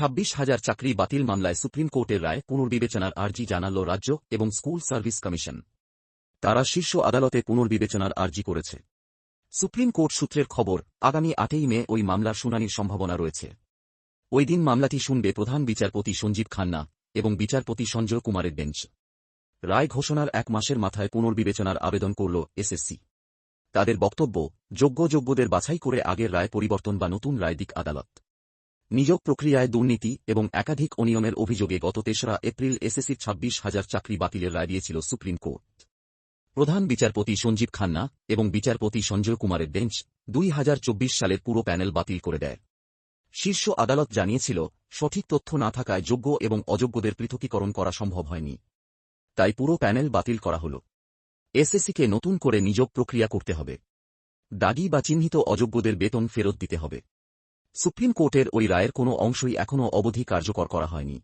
ছাব্বিশ হাজার চাকরি বাতিল মামলায় সুপ্রিম কোর্টের রায় পুনর্বিবেচনার আর্জি জানাল রাজ্য এবং স্কুল সার্ভিস কমিশন। তারা শীর্ষ আদালতে পুনর্বিবেচনার আর্জি করেছে। সুপ্রিম কোর্ট সূত্রের খবর, আগামী আটই মে ওই মামলার শুনানির সম্ভাবনা রয়েছে। ওই দিন মামলাটি শুনবে প্রধান বিচারপতি সঞ্জীব খান্না এবং বিচারপতি সঞ্জয় কুমারের বেঞ্চ। রায় ঘোষণার এক মাসের মাথায় পুনর্বিবেচনার আবেদন করল এসএসসি। তাদের বক্তব্য, যোগ্য যোগ্যদের বাছাই করে আগের রায় পরিবর্তন বা নতুন রায় দিক আদালত। নিয়োগ প্রক্রিয়ায় দুর্নীতি এবং একাধিক অনিয়মের অভিযোগে গত তেসরা এপ্রিল এসএসসির ছাব্বিশ হাজার চাকরি বাতিলের রায় দিয়েছিল সুপ্রিম কোর্ট। প্রধান বিচারপতি সঞ্জীব খান্না এবং বিচারপতি সঞ্জয় কুমারের বেঞ্চ দুই হাজার চব্বিশ সালের পুরো প্যানেল বাতিল করে দেয়। শীর্ষ আদালত জানিয়েছিল, সঠিক তথ্য না থাকায় যোগ্য এবং অযোগ্যদের পৃথকীকরণ করা সম্ভব হয়নি। তাই পুরো প্যানেল বাতিল করা হল। এসএসসিকে নতুন করে নিয়োগ প্রক্রিয়া করতে হবে। দাগি বা চিহ্নিত অযোগ্যদের বেতন ফেরত দিতে হবে। সুপ্রিম কোর্টের ওই রায়ের কোনো অংশই এখনও অবধি কার্যকর করা হয়নি।